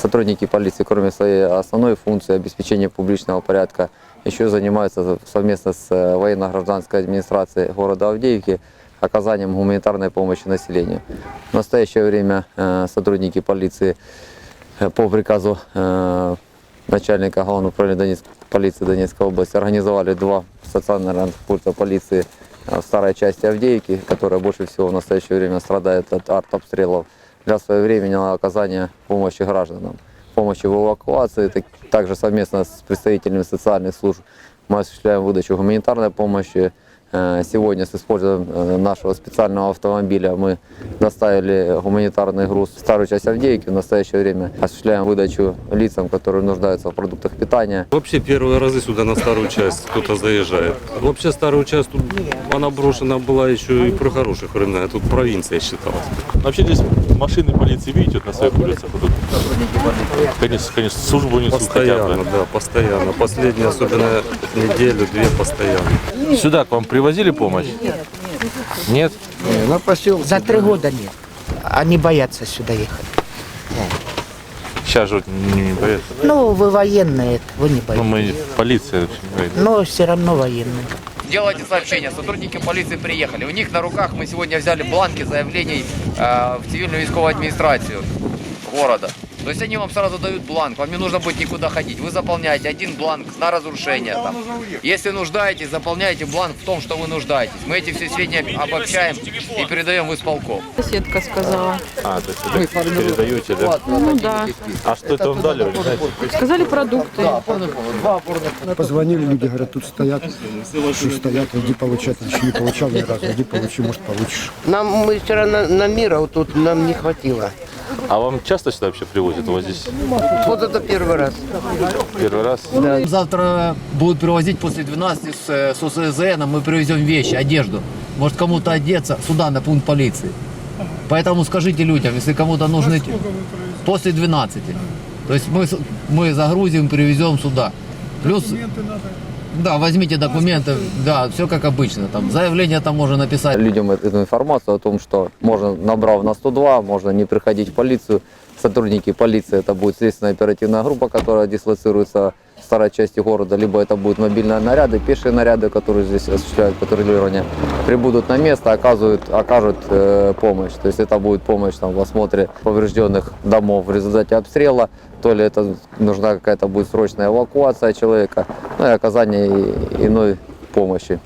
Сотрудники полиции, кроме своей основной функции обеспечения публичного порядка, еще занимаются совместно с э, военно-гражданской администрацией города Авдеевки оказанием гуманитарной помощи населению. В настоящее время э, сотрудники полиции э, по приказу начальника главного управления Донецкой полиции Донецкой области организовали два стационарных пункта полиции в старой части Авдеевки, которая больше всего в настоящее время страдает от артобстрелов, для своевременного оказания помощи гражданам, помощи в эвакуации. Так- Также совместно с представителями социальных служб мы осуществляем выдачу гуманитарной помощи. Э, Сегодня с использованием э, нашего специального автомобиля мы доставили гуманитарный груз в старую часть Авдеевки. В настоящее время осуществляем выдачу лицам, которые нуждаются в продуктах питания. Вообще первые разы сюда на старую часть кто-то заезжает. Вообще старую часть тут она брошена была еще и при хороших временах. Тут провинция считалась. Вообще здесь машины полиции видите вот на своих улицах? Вот конечно, конечно, службу несут хотя Постоянно, бы. да, постоянно. Последние, особенно неделю-две постоянно. Сюда к вам привозили помощь? Нет? На поселке. За три года нет. Они боятся сюда ехать. Сейчас же не, не боятся. Ну, вы военные, вы не Ну, боитесь. мы полиция вообще не боится. Но все равно военные. Делайте сообщение. Сотрудники полиции приехали. У них на руках мы сегодня взяли бланки заявлений э, в цивильную військовую администрацию города. То есть они вам сразу дают бланк, вам не нужно будет никуда ходить. Вы заполняете один бланк на разрушение. Там. Если нуждаетесь, заполняете бланк в том, что вы нуждаетесь. Мы эти все сведения обобщаем и передаем в исполком. Соседка сказала. А, то есть вы передаете, да? Ну да. А что это вам дали? Сказали продукты. Позвонили, люди говорят, тут стоят, что стоят, иди получать. Еще не получал ни разу, иди получи, может получишь. Нам мы вчера на, на мира вот тут нам не хватило. А вам часто сюда вообще привозят? У вас здесь Вот это первый раз. первый раз? Завтра будут привозить после 12 с, э, с ОСЗН, мы привезем вещи, одежду. Может кому-то одеться сюда, на пункт полиции. Поэтому скажите людям, если кому-то нужны... После 12. То есть мы, с- мы загрузим, привезем сюда. Плюс... Да, возьмите документы, да, все как обычно. Там заявление там можно написать. людям эту информацию о том, что можно, набрав на 102, можно не приходить в полицию. Сотрудники полиции, это будет следственная оперативная группа, которая дислоцируется в старой части города, либо это будут мобильные наряды, пешие наряды, которые здесь осуществляют патрулирование, прибудут на место, оказывают, окажут э, помощь. То есть это будет помощь там, в осмотре поврежденных домов в результате обстрела, то ли это нужна какая-то будет срочная эвакуация человека, ну и оказание иной помощи.